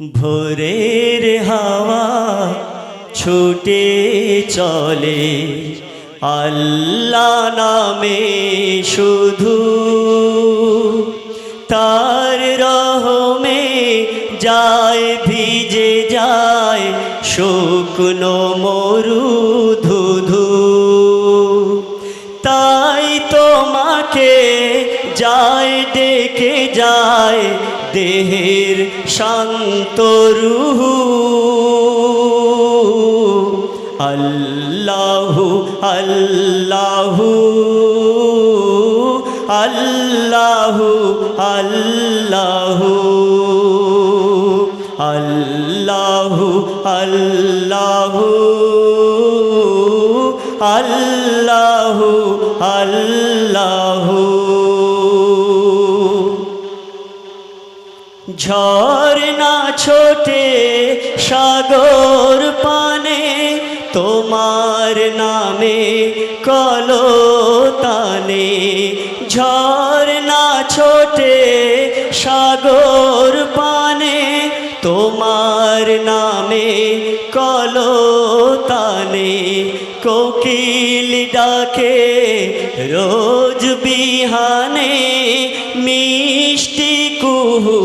ভোরের হাওয়া ছুটে চলে। আল্লাহ নামে শুধু তার রহমে যায়, ভিজে যায়, শুকনো মরু ধুধু। তাই তোমাকে যায়, ডেকে যায় দেহের শান্ত রুহু আল্লাহু আল্লাহু আল্লাহু আল্লাহু আল্লাহু আল্লাহু আল্লাহু। ঝর্ণা ছোটে সাগর পানে, তোমার নামে কলতানে। ঝর্ণা ছোটে সাগর পানে, তোমার নামে কলো তানে কোকিল ডাকে, রোজ বিহানে মিষ্টি কুহু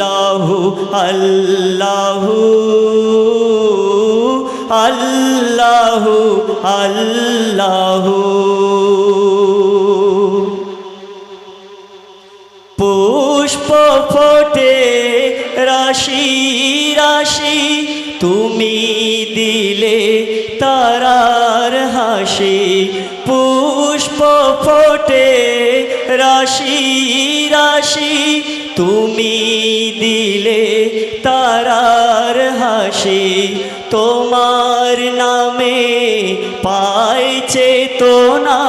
আল্লাহু আল্লাহু আল্লাহু আল্লাহু। পুষ্প ফোটে রাশি রাশি তুমি দিলে তারার হাসি। পুষ্প ফোটে রাশি রাশি, তুমি দিলে তারার হাসি। তোমার নামে পাইছে তো না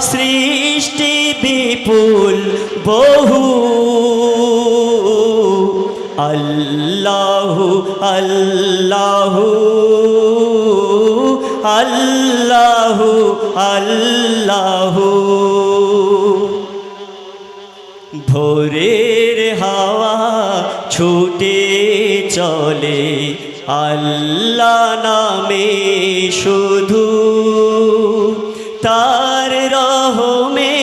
সৃষ্টি বিপুল বহু। আল্লাহু আল্লাহু আল্লাহু আল্লাহু। ভোরের হাওয়া ছুটে চলে আল্লাহ নামে শুধু। তার রহমে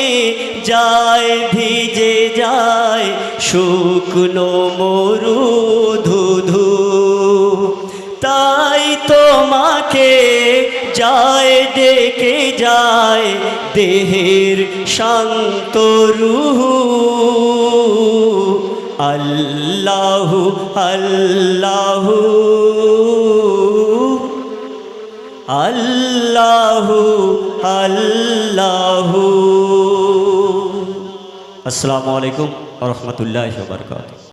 যায়, ভিজে যায়, শুকনো মরু ধুধু। তাই তোমাকে যায় ডেকে যায়, দেহের শান্ত রুহু আল্লাহু আল্লাহু। আল্লাহু আল্লাহু। আসসালামু আলাইকুম রহমতুল্লাহ বরকাত